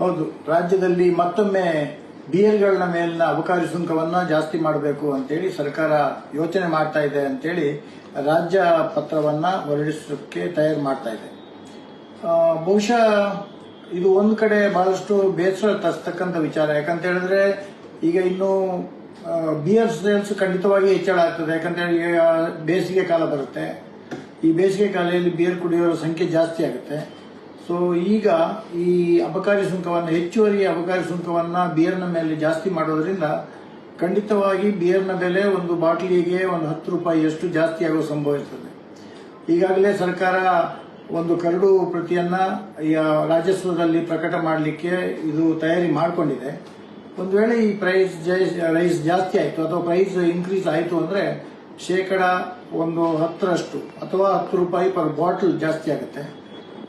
ಹೌದು. ರಾಜ್ಯದಲ್ಲಿ ಮತ್ತೊಮ್ಮೆ ಡಿಎಲ್ಗಳನ್ನ ಮೇಲಿನ ಅಬಕಾರಿ ಸುಂಕವನ್ನ ಜಾಸ್ತಿ ಮಾಡಬೇಕು ಅಂತೇಳಿ ಸರ್ಕಾರ ಯೋಚನೆ ಮಾಡ್ತಾ ಇದೆ ಅಂತೇಳಿ ರಾಜ್ಯ ಪತ್ರವನ್ನ ಹೊರಡಿಸೋಕ್ಕೆ ತಯಾರು ಮಾಡ್ತಾ ಇದೆ. ಬಹುಶಃ ಇದು ಒಂದು ಕಡೆ ಬಹಳಷ್ಟು ಬೇಸರ ತರ್ತಕ್ಕಂಥ ವಿಚಾರ. ಯಾಕಂತ ಹೇಳಿದ್ರೆ ಈಗ ಇನ್ನು ಬಿಯರ್ ಸೇಲ್ಸ್ ಖಂಡಿತವಾಗಿ ಹೆಚ್ಚಳ ಆಗ್ತದೆ. ಯಾಕಂತ ಹೇಳಿ ಬೇಸಿಗೆ ಕಾಲ ಬರುತ್ತೆ. ಈ ಬೇಸಿಗೆ ಕಾಲದಲ್ಲಿ ಬಿಯರ್ ಕುಡಿಯೋರ ಸಂಖ್ಯೆ ಜಾಸ್ತಿ ಆಗುತ್ತೆ. ಸೊ ಈಗ ಈ ಅಬಕಾರಿ ಸುಂಕವನ್ನು, ಹೆಚ್ಚುವರಿ ಅಬಕಾರಿ ಸುಂಕವನ್ನು ಬಿಯರ್ನ ಮೇಲೆ ಜಾಸ್ತಿ ಮಾಡೋದ್ರಿಂದ ಖಂಡಿತವಾಗಿ ಬಿಯರ್ನ ಬೆಲೆ ಒಂದು ಬಾಟ್ಲಿಗೆ ಒಂದು ಹತ್ತು ರೂಪಾಯಿಯಷ್ಟು ಜಾಸ್ತಿ ಆಗೋ ಸಂಭವ ಇರ್ತದೆ ಈಗಾಗಲೇ ಸರ್ಕಾರ ಒಂದು ಕರಡು ಪ್ರತಿಯನ್ನ ರಾಜಸ್ವದಲ್ಲಿ ಪ್ರಕಟ ಮಾಡಲಿಕ್ಕೆ ಇದು ತಯಾರಿ ಮಾಡಿಕೊಂಡಿದೆ. ಒಂದು ವೇಳೆ ಈ ಪ್ರೈಸ್ ರೈಸ್ ಜಾಸ್ತಿ ಆಯಿತು, ಅಥವಾ ಪ್ರೈಸ್ ಇನ್ಕ್ರೀಸ್ ಆಯಿತು ಅಂದರೆ ಶೇಕಡ ಒಂದು ಹತ್ತರಷ್ಟು ಅಥವಾ ಹತ್ತು ರೂಪಾಯಿ ಪರ್ ಬಾಟಲ್ ಜಾಸ್ತಿ ಆಗುತ್ತೆ.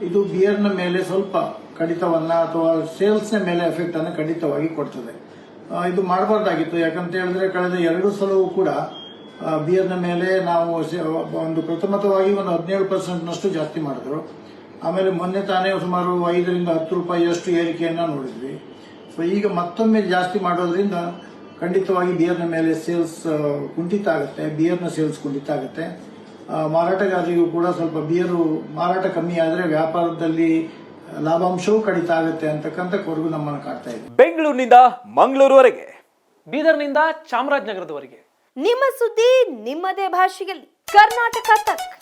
ಇದು ಬಿಯರ್ನ ಮೇಲೆ ಸ್ವಲ್ಪ ಕಡಿತವನ್ನ ಅಥವಾ ಸೇಲ್ಸ್ನ ಮೇಲೆ ಎಫೆಕ್ಟ್ ಅನ್ನು ಖಂಡಿತವಾಗಿ ಕೊಡ್ತದೆ. ಇದು ಮಾಡಬಾರ್ದಾಗಿತ್ತು. ಯಾಕಂತ ಹೇಳಿದ್ರೆ ಕಳೆದ ಎರಡು ಸಲವೂ ಕೂಡ ಬಿಯರ್ನ ಮೇಲೆ ನಾವು ಒಂದು ಪ್ರಥಮತವಾಗಿ ಒಂದು ಹದಿನೇಳು ಪರ್ಸೆಂಟ್ನಷ್ಟು ಜಾಸ್ತಿ ಮಾಡಿದ್ರು. ಆಮೇಲೆ ಮೊನ್ನೆ ತಾನೇ ಸುಮಾರು ಐದರಿಂದ ಹತ್ತು ರೂಪಾಯಿಯಷ್ಟು ಏರಿಕೆಯನ್ನು ನೋಡಿದ್ವಿ. ಸೊ ಈಗ ಮತ್ತೊಮ್ಮೆ ಜಾಸ್ತಿ ಮಾಡೋದ್ರಿಂದ ಖಂಡಿತವಾಗಿ ಬಿಯರ್ನ ಮೇಲೆ ಸೇಲ್ಸ್ ಕುಂಠಿತ ಆಗುತ್ತೆ. ಬಿಯರ್ನ ಸೇಲ್ಸ್ ಕುಂಠಿತ ಆಗುತ್ತೆ. ಮಾರಾಟಗಾರರಿಗೂ ಕೂಡ ಸ್ವಲ್ಪ ಬಿಯರು ಮಾರಾಟ ಕಮ್ಮಿ ಆದರೆ ವ್ಯಾಪಾರದಲ್ಲಿ ಲಾಭಾಂಶವೂ ಕಡಿತ ಆಗುತ್ತೆ ಅಂತಕ್ಕಂಥ ಕೊರಗು ನಮ್ಮನ್ನು ಕಾಡ್ತಾ ಇದೆ. ಬೆಂಗಳೂರಿನಿಂದ ಮಂಗಳೂರುವರೆಗೆ. ಬೀದರ್ನಿಂದ ಚಾಮರಾಜನಗರದವರೆಗೆ. ನಿಮ್ಮ ಸುದ್ದಿ ನಿಮ್ಮದೇ ಭಾಷೆಯಲ್ಲಿ. ಕರ್ನಾಟಕ ತಕ್.